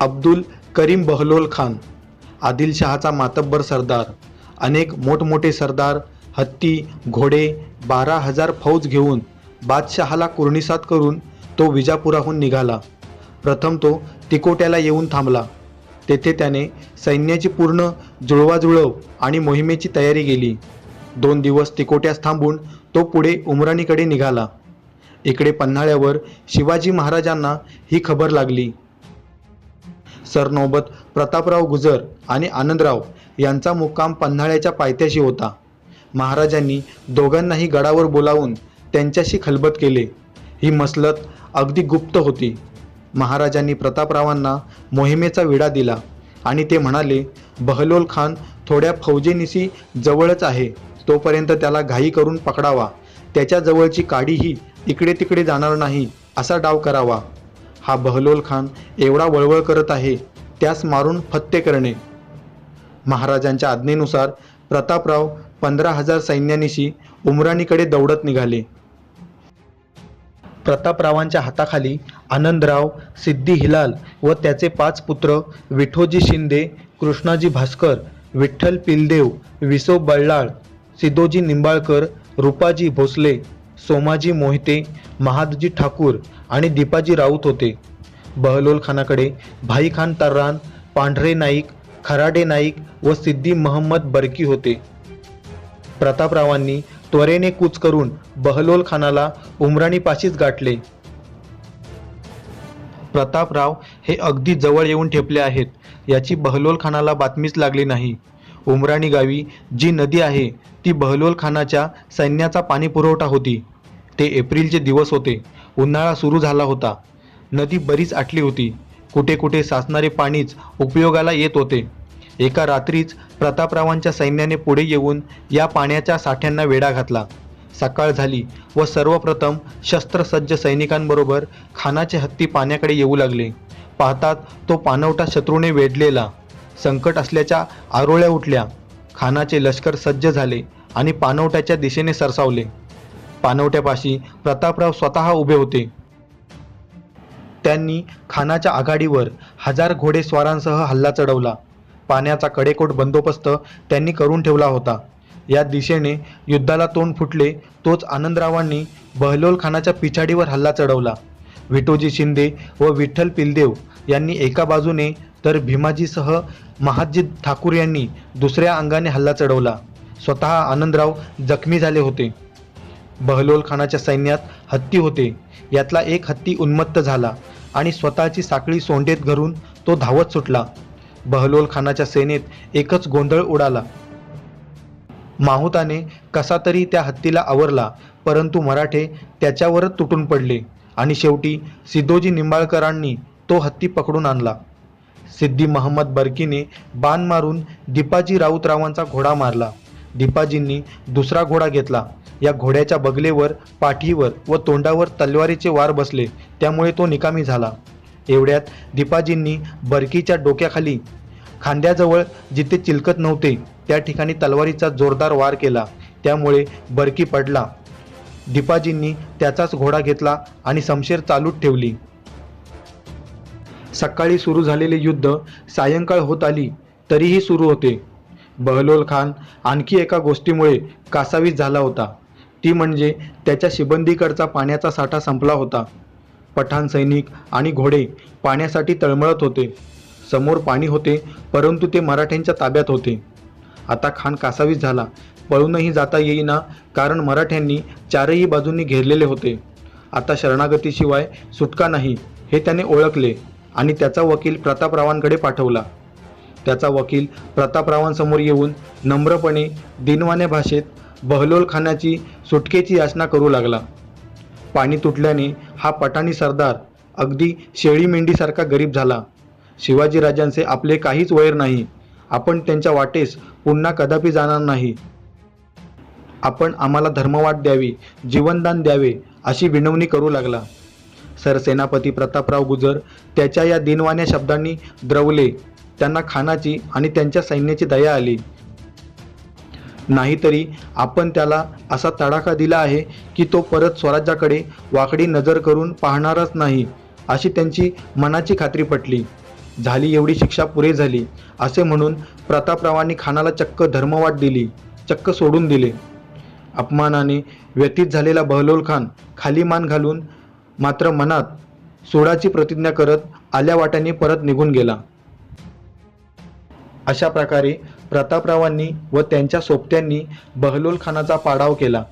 अब्दुल करीम बहलोल खान आदिलशहाचा मातब्बर सरदार अनेक मोठमोठे सरदार हत्ती घोडे बारा हजार फौज घेऊन बादशहाला कुर्णिसात करून तो विजापुराहून निघाला. प्रथम तो तिकोट्याला येऊन थांबला. तेथे त्याने सैन्याची पूर्ण जुळवाजुळव आणि मोहिमेची तयारी केली. दोन दिवस तिकोट्यास थांबून तो पुढे उमराणीकडे निघाला. इकडे पन्हाळ्यावर शिवाजी महाराजांना ही खबर लागली. सरनोबत प्रतापराव गुजर आणि आनंदराव यांचा मुक्काम पन्हाळ्याच्या पायथ्याशी होता. महाराजांनी दोघांनाही गडावर बोलावून त्यांच्याशी खलबत केले. ही मसलत अगदी गुप्त होती. महाराजांनी प्रतापरावांना मोहिमेचा विडा दिला आणि ते म्हणाले बहलोल खान थोड्या फौजेनिशी जवळच आहे. तोपर्यंत त्याला घाई करून पकडावा. त्याच्याजवळची काडीही इकडे तिकडे जाणार नाही असा डाव करावा. हा बहलोल खान एवढा वळवळ करत आहे त्यास मारून फत्ते करणे. महाराजांच्या आज्ञेनुसार प्रतापराव पंधरा हजार सैन्यानिशी उमराणीकडे दौडत निघाले. प्रतापरावांच्या हाताखाली आनंदराव सिद्धी हिलाल व त्याचे पाच पुत्र विठोजी शिंदे कृष्णाजी भास्कर विठ्ठल पिलदेव विसो बल्लाळ सिदोजी निंबाळकर रूपाजी भोसले सोमाजी मोहिते महादजी ठाकूर आणि दीपाजी राऊत होते. बहलोल खानाकडे भाईखान तर्रान पांढरे नाईक खराडे नाईक व सिद्धी महम्मद बरकी होते. प्रतापरावांनी त्वरेने कूच करून बहलोल खानाला उमराणीपाशीच गाठले. प्रतापराव हे अगदी जवळ येऊन ठेपले आहेत याची बहलोल खानाला बातमीच लागली नाही. उमराणी गावी जी नदी आहे ती बहलोल खानाच्या सैन्याचा पाणी पुरवठा होती. ते एप्रिलचे दिवस होते. उन्हाळा सुरू झाला होता. नदी बरीच आटली होती. कुठे कुठे साचणारे पाणीच उपयोगाला येत होते. एका रात्रीच प्रतापरावांच्या सैन्याने पुढे येऊन या पाण्याच्या साठ्यांना वेढा घातला. सकाळ झाली व सर्वप्रथम शस्त्रसज्ज सैनिकांबरोबर खानाचे हत्ती पाण्याकडे येऊ लागले. पाहतात तो पाणवटा शत्रूने वेढलेला. संकट असल्याच्या आरोळ्या उठल्या. खानाचे लष्कर सज्ज झाले आणि पानवट्याच्या दिशेने सरसावले. पानवट्यापाशी प्रतापराव स्वतः उभे होते. त्यांनी खानाच्या आघाडीवर हजार घोडेस्वारांसह हल्ला चढवला. पाण्याचा कडेकोट बंदोबस्त त्यांनी करून ठेवला होता. या दिशेने युद्धाला तोंड फुटले तोच आनंदरावांनी बहलोल खानाच्या पिछाडीवर हल्ला चढवला. विटोजी शिंदे व विठ्ठल पिलदेव यांनी एका बाजूने तर भीमाजीसह महाजी ठाकूर यांनी दुसऱ्या अंगाने हल्ला चढवला. स्वतः आनंदराव जखमी झाले होते. बहलोल खानाच्या सैन्यात हत्ती होते. यातला एक हत्ती उन्मत्त झाला आणि स्वतःची साखळी सोंडेत घरून तो धावत सुटला. बहलोल खानाच्या सेनेत एकच गोंधळ उडाला. माहुताने कसा तरी त्या हत्तीला आवरला परंतु मराठे त्याच्यावरच तुटून पडले आणि शेवटी सिद्धोजी निंबाळकरांनी तो हत्ती पकडून आणला. सिद्धी महम्मद बर्कीने बाण मारून दीपाजी राऊतरावांचा घोडा मारला. दीपाजींनी दुसरा घोडा घेतला. या घोड्याच्या बगलेवर पाठीवर व तोंडावर तलवारीचे वार बसले. त्यामुळे तो निकामी झाला. एवढ्यात दीपाजींनी बर्कीच्या डोक्याखाली खांद्याजवळ जिथे चिलकत नव्हते त्या ठिकाणी तलवारीचा जोरदार वार केला. त्यामुळे बरकी पडला. दीपाजींनी त्याचाच घोडा घेतला आणि समशेर चालूच ठेवली. सकाळी सुरू झालेले युद्ध सायंकाळ होत आली तरीही सुरू होते. बहलोल खान आणखी एका गोष्टीमुळे कासावीस झाला होता. ती म्हणजे त्याच्या शिबंदीकडचा पाण्याचा साठा संपला होता. पठाण सैनिक आणि घोडे पाण्यासाठी तळमळत होते. समोर पाणी होते परंतु ते मराठ्यांच्या ताब्यात होते. आता खान कासावीस झाला. पळूनही जाता येईना कारण मराठ्यांनी चारही बाजूंनी घेरलेले होते. आता शरणागतीशिवाय सुटका नाही हे त्याने ओळखले. आणि त्याचा वकील प्रतापरावांकडे पाठवला. त्याचा वकील प्रतापरावांसमोर येऊन नम्रपणे दिनवाण्या भाषेत बहलोल खानाची सुटकेची याचना करू लागला. पाणी तुटल्याने हा पठाणी सरदार अगदी शेळी मेंढीसारखा गरीब झाला. शिवाजीराजांचे आपले काहीच वैर नाही. आपण त्यांच्या वाटेस पुन्हा कदापि जाणार नाही. आपण आम्हाला धर्मवाट द्यावी जीवनदान द्यावे अशी विनवणी करू लागला. सरसेनापती प्रतापराव गुजर त्याच्या या दिनवाण्या शब्दांनी द्रवले. त्यांना खानाची आणि त्यांच्या सैन्याची दया आली. नाहीतरी आपण त्याला असा तडाखा दिला आहे की तो परत स्वराज्याकडे वाकडी नजर करून पाहणारच नाही अशी त्यांची मनाची खात्री पटली. झाली एवढी शिक्षा पुरे झाली असे म्हणून प्रतापरावांनी खानाला चक्क धर्मवाट दिली चक्क सोडून दिले. अपमानाने व्यतीत झालेला बहलोल खान खाली मान घालून मात्र मनात सोडाची प्रतिज्ञा करत आल्या वाट्याने परत निघून गेला. अशा प्रकारे प्रतापरावांनी व त्यांच्या सोबत्यांनी बहलोल खानाचा पाडाव केला.